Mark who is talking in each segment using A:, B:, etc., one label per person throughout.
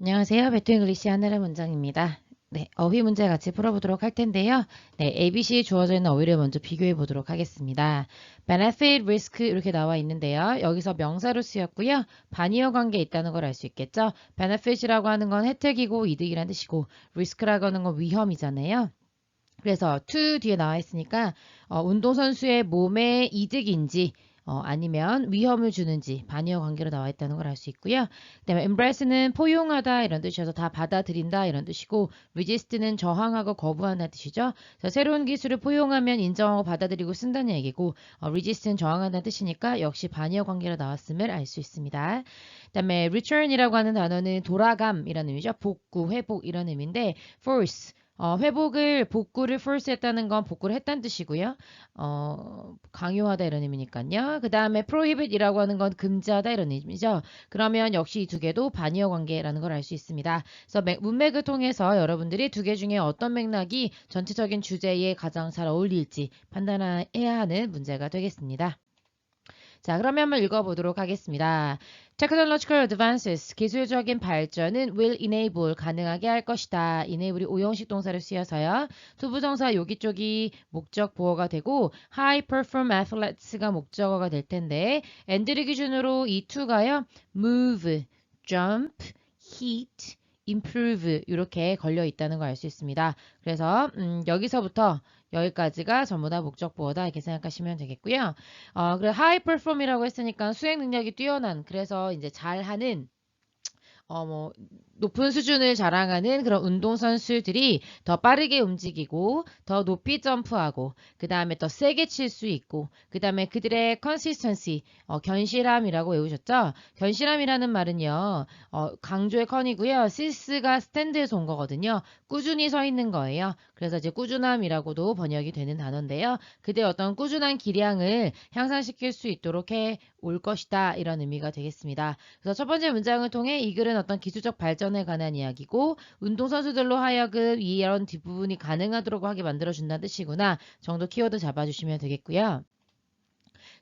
A: 안녕하세요. 베트 잉글리시 하늘의 문장입니다. 네, 어휘 문제 같이 풀어보도록 할 텐데요. 네, ABC 주어져 있는 어휘를 먼저 비교해 보도록 하겠습니다. benefit, risk 이렇게 나와 있는데요. 여기서 명사로 쓰였고요. 반이어 관계 있다는 걸 알 수 있겠죠. benefit이라고 하는 건 혜택이고 이득이란 뜻이고 risk라고 하는 건 위험이잖아요. 그래서 to 뒤에 나와 있으니까 어, 운동선수의 몸에 이득인지 어, 아니면 위험을 주는지 반이어 관계로 나와 있다는 걸 알 수 있고요. 그다음에 embrace는 포용하다 이런 뜻이어서 다 받아들인다 이런 뜻이고 resist는 저항하고 거부한다는 뜻이죠. 그래서 새로운 기술을 포용하면 인정하고 받아들이고 쓴다는 얘기고 어, resist는 저항한다는 뜻이니까 역시 반이어 관계로 나왔음을 알 수 있습니다. 그다음에 return이라고 하는 단어는 돌아감이라는 의미죠. 복구, 회복 이런 의미인데 force 어, 회복을 복구를 force 했다는 건 복구를 했다는 뜻이고요. 어, 강요하다 이런 의미니까요. 그 다음에 prohibit이라고 하는 건 금지하다 이런 의미죠. 그러면 역시 이 두 개도 반이어 관계라는 걸 알 수 있습니다. 그래서 맥- 문맥을 통해서 여러분들이 두 개 중에 어떤 맥락이 전체적인 주제에 가장 잘 어울릴지 판단해야 하는 문제가 되겠습니다. 자, 그러면 한번 읽어보도록 하겠습니다. Technological advances, 기술적인 발전은 will enable, 가능하게 할 것이다. enable이 오형식 동사를 쓰여서요. 투부정사 여기 쪽이 목적 보어가 되고 high perform athletes가 목적어가 될 텐데 and를 기준으로 이 to가요. move, jump, heat, improve 이렇게 걸려 있다는 걸 알 수 있습니다. 그래서 음, 여기서부터 여기까지가 전부 다 목적 보어다 이렇게 생각하시면 되겠고요. 어, 그래 하이 퍼폼이라고 했으니까 수행 능력이 뛰어난 그래서 이제 잘하는 어, 뭐, 높은 수준을 자랑하는 그런 운동선수들이 더 빠르게 움직이고, 더 높이 점프하고, 그 다음에 더 세게 칠 수 있고, 그 다음에 그들의 consistency, 어, 견실함이라고 외우셨죠? 견실함이라는 말은요, 어, 강조의 컨이고요. 시스가 스탠드에서 온 거거든요. 꾸준히 서 있는 거예요. 그래서 이제 꾸준함이라고도 번역이 되는 단어인데요. 그들의 어떤 꾸준한 기량을 향상시킬 수 있도록 해 올 것이다. 이런 의미가 되겠습니다. 그래서 첫 번째 문장을 통해 이 글은 어떤 기술적 발전 에 관한 이야기고 운동선수들로 하여금 이런 뒷부분이 가능하도록 하게 만들어준다는 뜻이구나 정도 키워드 잡아주시면 되겠고요.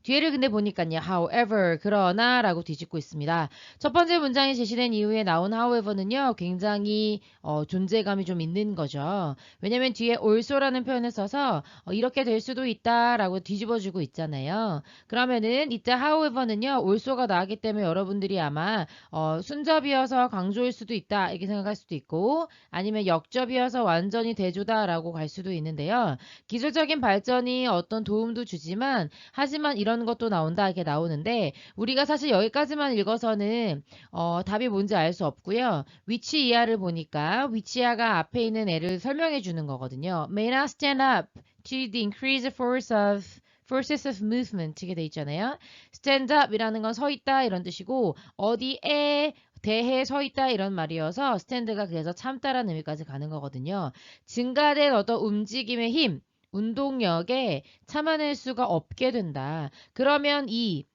A: 뒤에를 근데 보니까요. however, 그러나 라고 뒤집고 있습니다. 첫 번째 문장이 제시된 이후에 나온 however는요. 굉장히 어, 존재감이 좀 있는 거죠. 왜냐면 뒤에 also라는 표현을 써서 어, 이렇게 될 수도 있다 라고 뒤집어주고 있잖아요. 그러면은 이때 however는요. also가 나왔기 때문에 여러분들이 아마 어, 순접이어서 강조일 수도 있다 이렇게 생각할 수도 있고 아니면 역접이어서 완전히 대조다라고 갈 수도 있는데요. 기술적인 발전이 어떤 도움도 주지만 하지만 이런 것도 나온다 이렇게 나오는데 우리가 사실 여기까지만 읽어서는 어, 답이 뭔지 알 수 없고요. 위치 이하를 보니까 위치하가 앞에 있는 애를 설명해 주는 거거든요. May not stand up to the increased force of forces of movement 이게 돼 있잖아요. stand up이라는 건 서 있다 이런 뜻이고 어디에 대해 서 있다 이런 말이어서 스탠드가 그래서 참다라는 의미까지 가는 거거든요. 증가된 어떤 움직임의 힘, 운동력에 참아낼 수가 없게 된다. 그러면 이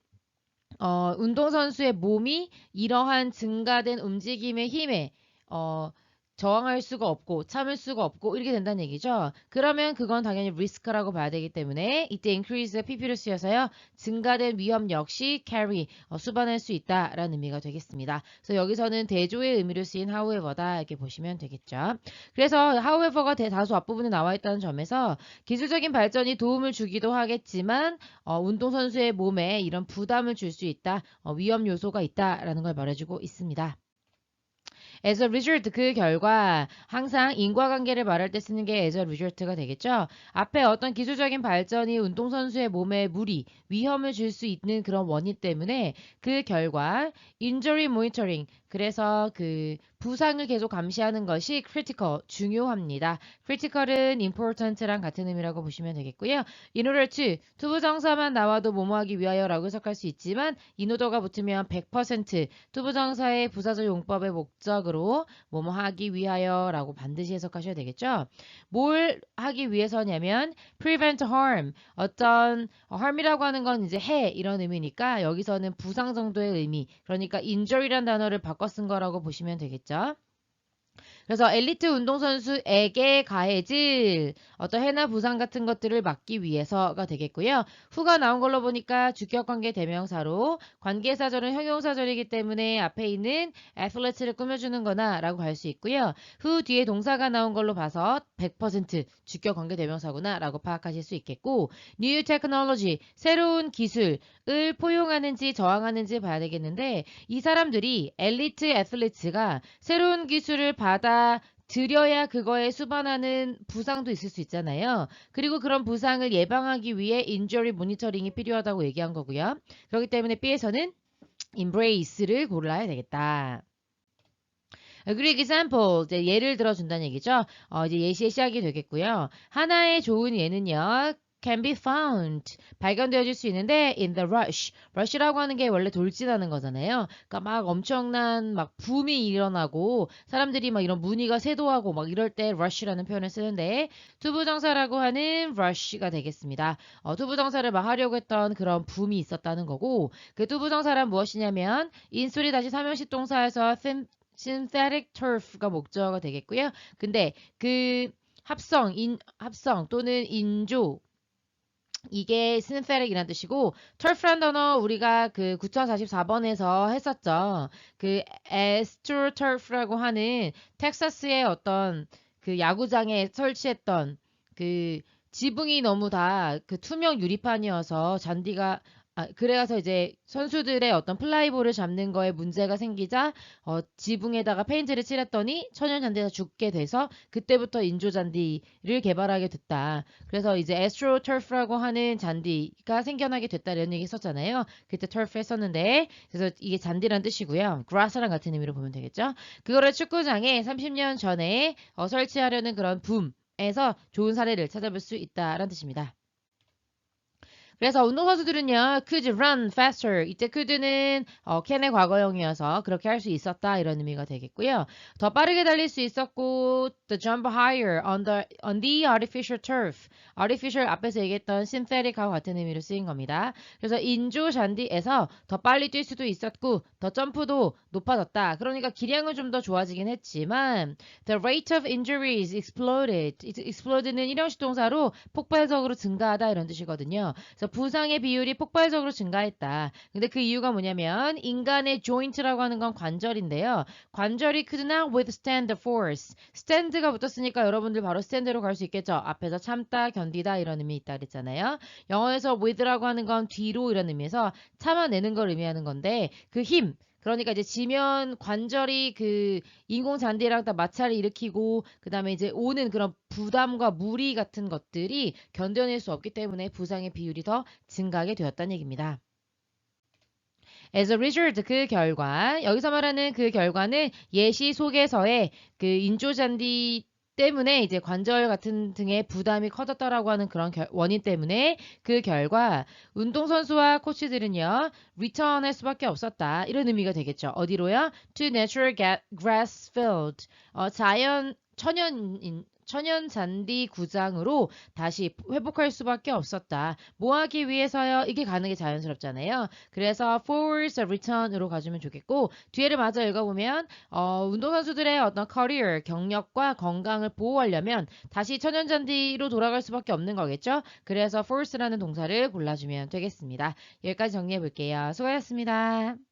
A: 어, 운동선수의 몸이 이러한 증가된 움직임의 힘에 어, 저항할 수가 없고 참을 수가 없고 이렇게 된다는 얘기죠. 그러면 그건 당연히 리스크라고 봐야 되기 때문에 이때 increase pp를 쓰여서요. 증가된 위험 역시 carry 어, 수반할 수 있다라는 의미가 되겠습니다. 그래서 여기서는 대조의 의미로 쓰인 however다 이렇게 보시면 되겠죠. 그래서 however가 대다수 앞부분에 나와 있다는 점에서 기술적인 발전이 도움을 주기도 하겠지만 어, 운동선수의 몸에 이런 부담을 줄 수 있다, 어, 위험 요소가 있다라는 걸 말해주고 있습니다. As a result 그 결과 항상 인과관계를 말할 때 쓰는 게 as a result가 되겠죠. 앞에 어떤 기술적인 발전이 운동선수의 몸에 무리, 위험을 줄 수 있는 그런 원인 때문에 그 결과 injury monitoring 그래서 그 부상을 계속 감시하는 것이 critical 중요합니다. critical은 important랑 같은 의미라고 보시면 되겠고요. in order to 투부정사만 나와도 뭐뭐하기 위하여라고 해석할 수 있지만 인오더가 붙으면 100% 투부정사의 부사절 용법의 목적으로 뭐뭐하기 위하여라고 반드시 해석하셔야 되겠죠. 뭘 하기 위해서냐면 prevent harm 어떤 어, harm이라고 하는 건 이제 해 이런 의미니까 여기서는 부상 정도의 의미 그러니까 injury란 단어를 바꿔 쓴 거라고 보시면 되겠죠. 그래서 엘리트 운동선수에게 가해질 어떤 해나 부상 같은 것들을 막기 위해서가 되겠고요. 후가 나온 걸로 보니까 주격관계 대명사로 관계사절은 형용사절이기 때문에 앞에 있는 athlete를 꾸며주는 거나 라고 할 수 있고요. 후 뒤에 동사가 나온 걸로 봐서 100% 주격관계 대명사구나 라고 파악하실 수 있겠고 new technology, 새로운 기술을 포용하는지 저항하는지 봐야 되겠는데 이 사람들이 엘리트 애슬리트가 새로운 기술을 받아 들여야 그거에 수반하는 부상도 있을 수 있잖아요. 그리고 그런 부상을 예방하기 위해 인저리 모니터링이 필요하다고 얘기한 거고요. 그렇기 때문에 B에서는 embrace를 골라야 되겠다. 그리고 example, 이제 예를 들어준다는 얘기죠. 어, 이제 예시의 시작이 되겠고요. 하나의 좋은 예는요. Can be found 발견되어질 수 있는데 in the rush rush라고 하는 게 원래 돌진하는 거잖아요. 그러니까 막 엄청난 막 붐이 일어나고 사람들이 막 이런 문의가 쇄도하고 막 이럴 때 rush라는 표현을 쓰는데 투부정사라고 하는 rush가 되겠습니다. 어, 투부정사를 막 하려고 했던 그런 붐이 있었다는 거고 그 투부정사란 무엇이냐면 인솔이 다시 삼형식 동사에서 synthetic turf가 목적어가 되겠고요. 근데 그 합성, 인, 합성 또는 인조 이게 synthetic이라는 뜻이고 turf란 단어 우리가 그 9044번에서 했었죠. 그 astroturf라고 하는 텍사스의 어떤 그 야구장에 설치했던 그 지붕이 너무 다 그 투명 유리판이어서 잔디가 아, 그래서 이제 선수들의 어떤 플라이볼을 잡는 거에 문제가 생기자 어, 지붕에다가 페인트를 칠했더니 천연 잔디가 죽게 돼서 그때부터 인조 잔디를 개발하게 됐다. 그래서 이제 에스트로 터프라고 하는 잔디가 생겨나게 됐다 이런 얘기 했었잖아요. 그때 터프 했었는데 그래서 이게 잔디란 뜻이고요. 그라스랑 같은 의미로 보면 되겠죠. 그거를 축구장에 30년 전에 어, 설치하려는 그런 붐에서 좋은 사례를 찾아볼 수 있다라는 뜻입니다. 그래서 운동선수들은요, could run faster. 이때 could는 어, can의 과거형이어서 그렇게 할 수 있었다 이런 의미가 되겠고요. 더 빠르게 달릴 수 있었고, the jump higher on the on the artificial turf. artificial 앞에서 얘기했던 synthetic하고 같은 의미로 쓰인 겁니다. 그래서 인조 잔디에서 더 빨리 뛸 수도 있었고, 더 점프도 높아졌다. 그러니까 기량은 좀 더 좋아지긴 했지만, the rate of injuries exploded. exploded는 일형식 동사로 폭발적으로 증가하다 이런 뜻이거든요. 그래서 부상의 비율이 폭발적으로 증가했다. 근데 그 이유가 뭐냐면 인간의 joint라고 하는 건 관절인데요. 관절이 could not withstand the force. stand가 붙었으니까 여러분들 바로 stand로 갈 수 있겠죠. 앞에서 참다, 견디다 이런 의미 있다 그랬잖아요. 영어에서 with라고 하는 건 뒤로 이런 의미에서 참아내는 걸 의미하는 건데 그 힘, 그러니까 이제 지면 관절이 그 인공 잔디랑 다 마찰을 일으키고 그다음에 이제 오는 그런 부담과 무리 같은 것들이 견뎌낼 수 없기 때문에 부상의 비율이 더 증가하게 되었다는 얘기입니다. As a result, 그 결과 여기서 말하는 그 결과는 예시 속에서의 그 인조잔디 때문에 이제 관절 같은 등의 부담이 커졌다라고 하는 그런 결, 원인 때문에 그 결과 운동선수와 코치들은요, return할 수밖에 없었다. 이런 의미가 되겠죠. 어디로요? To natural grass field. 어, 자연, 천연, 천연 잔디 구장으로 다시 회복할 수밖에 없었다. 뭐 하기 위해서요? 이게 가는 게 자연스럽잖아요. 그래서 forwards return으로 가주면 좋겠고 뒤에를 마저 읽어보면 어, 운동선수들의 어떤 커리어, 경력과 건강을 보호하려면 다시 천연 잔디로 돌아갈 수밖에 없는 거겠죠. 그래서 force라는 동사를 골라주면 되겠습니다. 여기까지 정리해 볼게요. 수고하셨습니다.